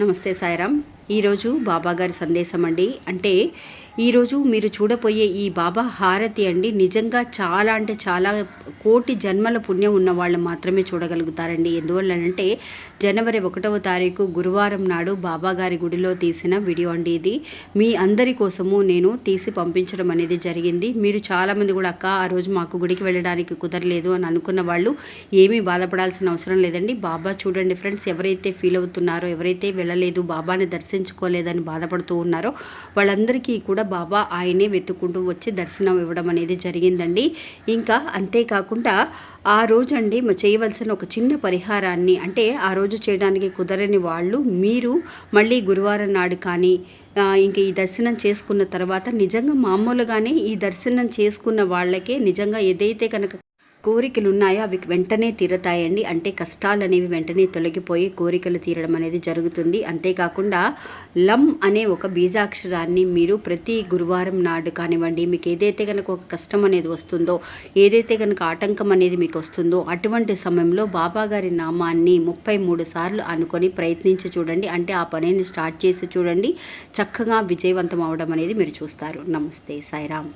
నమస్తే సాయిరామ్. ఈరోజు బాబాగారి సందేశం అండి. అంటే ఈరోజు మీరు చూడబోయే ఈ బాబా హారతి అండి నిజంగా చాలా అంటే చాలా కోటి జన్మల పుణ్యం ఉన్న వాళ్ళు మాత్రమే చూడగలుగుతారండి. ఎందువల్లనంటే జనవరి ఒకటవ తారీఖు గురువారం నాడు బాబాగారి గుడిలో తీసిన వీడియో అండి ఇది. మీ అందరి కోసము నేను తీసి పంపించడం అనేది జరిగింది. మీరు చాలామంది కూడా అక్క ఆ రోజు మాకు గుడికి వెళ్ళడానికి కుదరలేదు అని అనుకున్న వాళ్ళు ఏమీ బాధపడాల్సిన అవసరం లేదండి. బాబా చూడండి ఫ్రెండ్స్ ఎవరైతే ఫీల్ అవుతున్నారో ఎవరైతే వెళ్ళలేదు బాబాని దర్శించుకోలేదని బాధపడుతూ ఉన్నారో. వాళ్ళందరికీ కూడా బాబా ఆయనే వెతుక్కుంటూ వచ్చి దర్శనం ఇవ్వడం అనేది జరిగిందండి. ఇంకా అంతేకాకుండా ఆ రోజు అండి చేయవలసిన ఒక చిన్న పరిహారాన్ని అంటే ఆ రోజు చేయడానికి కుదరని వాళ్ళు మీరు మళ్ళీ గురువారం నాడు కానీ ఇంకా ఈ దర్శనం చేసుకున్న తర్వాత నిజంగా మామూలుగానే ఈ దర్శనం చేసుకున్న వాళ్ళకే నిజంగా ఏదైతే కనుక కోరికలు ఉన్నాయో అవి వెంటనే తీరతాయండి. అంటే కష్టాలు అనేవి వెంటనే తొలగిపోయి కోరికలు తీరడం అనేది జరుగుతుంది. అంతేకాకుండా లం అనే ఒక బీజాక్షరాన్ని మీరు ప్రతి గురువారం నాడు కానివ్వండి మీకు ఏదైతే కనుక ఒక కష్టం అనేది వస్తుందో ఏదైతే కనుక ఆటంకం అనేది మీకు వస్తుందో అటువంటి సమయంలో బాబాగారి నామాన్ని ముప్పై మూడు సార్లు అనుకొని ప్రయత్నించి చూడండి. అంటే ఆ పనిని స్టార్ట్ చేసి చూడండి. చక్కగా విజయవంతం అవడం అనేది మీరు చూస్తారు. నమస్తే సాయిరామ్.